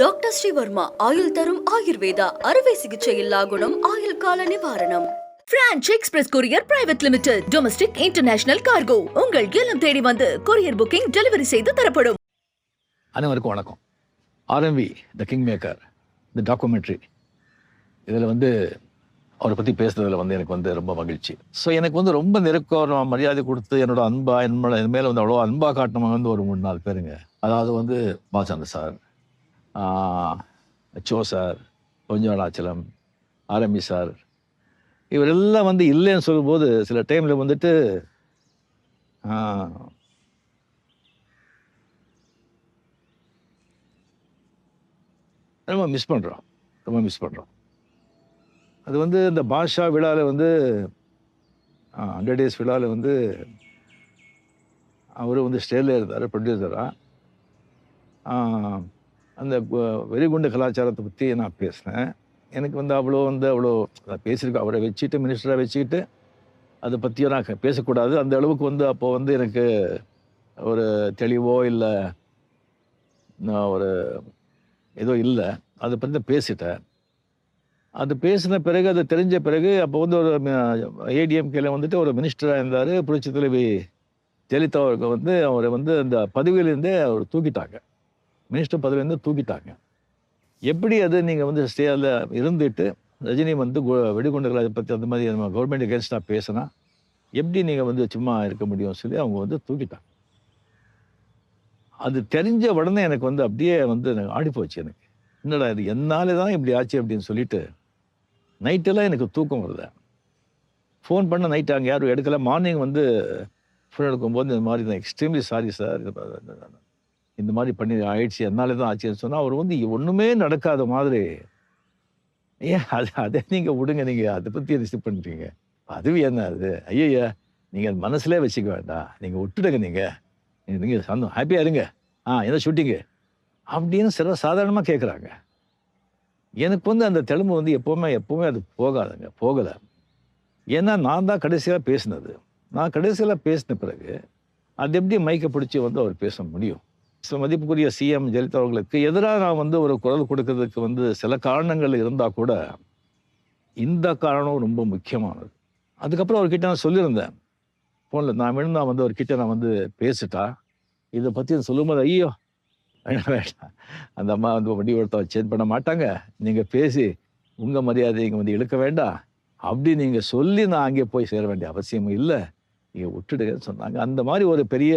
Doctor Srivarma ஆயுள் தரும் ஆயுர்வேதா அறுவை சிகிச்சை இல்லா குணம் ஆயுள் கால நிவாரணம். Franch express courier private limited domestic international cargo உங்கள் இல்லம் தேடி வந்து கொரியர் புக்கிங் டெலிவரி செய்து தரப்படும். அனைவருக்கும் வணக்கம். RMV the king maker the documentary இதில் வந்து அவரை பற்றி பேசுறதுல வந்து எனக்கு வந்து ரொம்ப மகிழ்ச்சி. ஸோ எனக்கு வந்து ரொம்ப நெருக்கம் மரியாதை கொடுத்து என்னோட அன்பா என் மேலே வந்து அவ்வளோ அன்பா காட்டினவங்க வந்து ஒரு மூணு நாலு பேருங்க. அதாவது வந்து பாலச்சந்திர சார். சோ சார் கொஞ்சாளாச்சலம் ஆரம்பி சார். இவரெல்லாம் வந்து இல்லைன்னு சொல்லும்போது சில டைமில் வந்துட்டு ரொம்ப மிஸ் பண்ணுறோம் ரொம்ப மிஸ் பண்ணுறோம் அது வந்து இந்த பாஷா விழாவில் வந்து ஹண்ட்ரட் டேஸ் விழாவில் வந்து அவர் வந்து ஸ்டேஜில் இருந்தார் ப்ரொடியூசராக அந்த வெறிகுண்டு கலாச்சாரத்தை பற்றி நான் பேசினேன். எனக்கு வந்து அவ்வளோ வந்து அவ்வளோ நான் அவரை வச்சுட்டு மினிஸ்டராக வச்சுக்கிட்டு அதை பற்றியும் நான் பேசக்கூடாது. அந்த அளவுக்கு வந்து அப்போ வந்து எனக்கு ஒரு தெளிவோ இல்லை நான் ஒரு ஏதோ இல்லை. அதை பற்றி தான் பேசிட்டேன். அது பேசின பிறகு அது தெரிஞ்ச பிறகு அப்போ வந்து ஒரு ஏடிஎம்கேல வந்துட்டு ஒரு மினிஸ்டராக இருந்தார். புரட்சி தலைவி ஜெயலலிதா அவருக்கு வந்து அவரை வந்து அந்த பதவியிலேருந்தே அவர் தூக்கிட்டாங்க. மினிஸ்டர் பதவியிலேருந்து தூக்கிட்டாங்க. எப்படி அது நீங்கள் வந்து ஸ்டேல இருந்துட்டு ரஜினி வந்து கு- வெடிகுண்டுகளை பற்றி அந்த மாதிரி நம்ம கவர்மெண்ட் எகேன்ஸ்டாக பேசினா எப்படி நீங்கள் வந்து சும்மா இருக்க முடியும்னு சொல்லி அவங்க வந்து தூக்கிட்டாங்க. அது தெரிஞ்ச உடனே எனக்கு வந்து அப்படியே வந்து எனக்கு ஆடி போச்சு எனக்கு. என்னடா இது என்னாலே தான் இப்படி ஆச்சு அப்படின்னு சொல்லிட்டு நைட்டெல்லாம் எனக்கு தூக்கம் வருது. ஃபோன் பண்ண நைட் அங்கே யாரும் எடுக்கல. மார்னிங் வந்து ஃபோன் எடுக்கும்போது இந்த மாதிரி தான் எக்ஸ்ட்ரீம்லி சாரி சார் இந்த மாதிரி பண்ணி ஆயிடுச்சு அதனால தான் ஆச்சுன்னு சொன்னால் அவர் வந்து ஒன்றுமே நடக்காத மாதிரி. ஏன்? அது அதை நீங்கள் விடுங்க நீங்கள் அதை பற்றி ரிசீவ் பண்ணுறீங்க அதுவும் என்ன அது? ஐயய்யா நீங்கள் மனசுலே வச்சுக்க வேண்டாம். நீங்கள் விட்டுடுங்க நீங்கள் நீங்கள் சந்தோம் ஹாப்பியாக இருங்க. ஆ ஏதோ ஷூட்டிங்கு அப்படின்னு சில சாதாரணமாக கேட்குறாங்க எனக்கு வந்து அந்த தெலுங்கு வந்து எப்போவுமே எப்போவுமே அது போகாதுங்க போகலை. ஏன்னா நான் தான் கடைசியாக பேசினது. நான் கடைசியில் பேசின பிறகு அது எப்படி மைக்கை பிடிச்சி வந்து அவர் பேச முடியும்? மதிப்புக்குரிய சிஎம் ஜெயலலிதா அவர்களுக்கு எதிராக நான் வந்து ஒரு குரல் கொடுக்கறதுக்கு வந்து சில காரணங்கள் இருந்தால் கூட இந்த காரணம் ரொம்ப முக்கியமானது. அதுக்கப்புறம் அவர்கிட்ட நான் சொல்லியிருந்தேன். ஃபோனில் நான் வேணும் நான் வந்து அவர்கிட்ட நான் வந்து பேசிட்டா இதை பற்றி சொல்லும்போது ஐயோ வேண்டாம் வேண்டாம் அந்த அம்மா வந்து வண்டி ஒருத்த சேஞ்ச் பண்ண மாட்டாங்க. நீங்கள் பேசி உங்கள் மரியாதை இங்கே வந்து இழுக்க வேண்டாம். அப்படி நீங்கள் சொல்லி நான் அங்கே போய் சேர வேண்டிய அவசியமும் இல்லை. நீங்கள் விட்டுடுங்கன்னு சொன்னாங்க. அந்த மாதிரி ஒரு பெரிய